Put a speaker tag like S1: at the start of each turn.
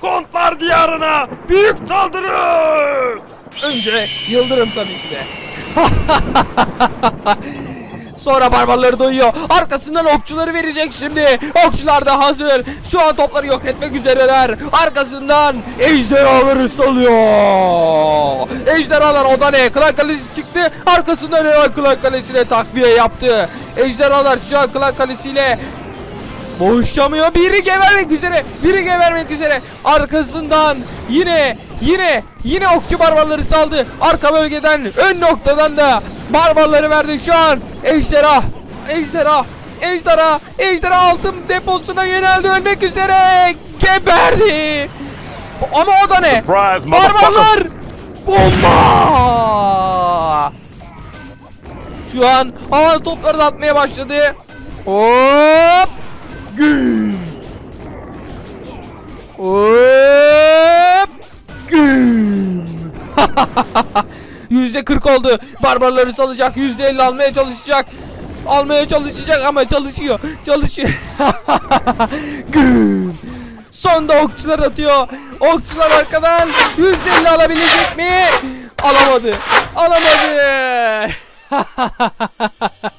S1: Kontlar diyarına büyük saldırı! Önce Yıldırım tabii ki de. Sonra barbarları doyuyor. Arkasından okçuları verecek şimdi. Okçular da hazır. Şu an topları yok etmek üzereler. Arkasından ejderhaları salıyor. Ejderhalar o da ne? Klan Kalesi çıktı. Arkasından hemen Klan Kalesi'ne takviye yaptı. Ejderhalar şu an Klan Kalesi'yle Boğuşamıyor. Biri gebermek üzere. Biri gebermek üzere. Arkasından yine yine yine okçu barbarları saldı. Arka bölgeden ön noktadan da barbarları verdi şu an. Ejderha. Ejderha. Ejderha. Ejderha altın deposuna yöneldi. Ölmek üzere. Geberdi. Ama o da ne?
S2: Surprise.
S1: Barbarlar. Bomba. Şu an hava topları da atmaya başladı. Hop! Güm! Hop! Güm! Yüzde 40 oldu. Barbarları salacak. Yüzde 50 almaya çalışacak. Almaya çalışacak ama çalışıyor. Çalışıyor. Sonda okçular atıyor. Okçular arkadan yüzde 50 alabilecek mi? Alamadı. Alamadı.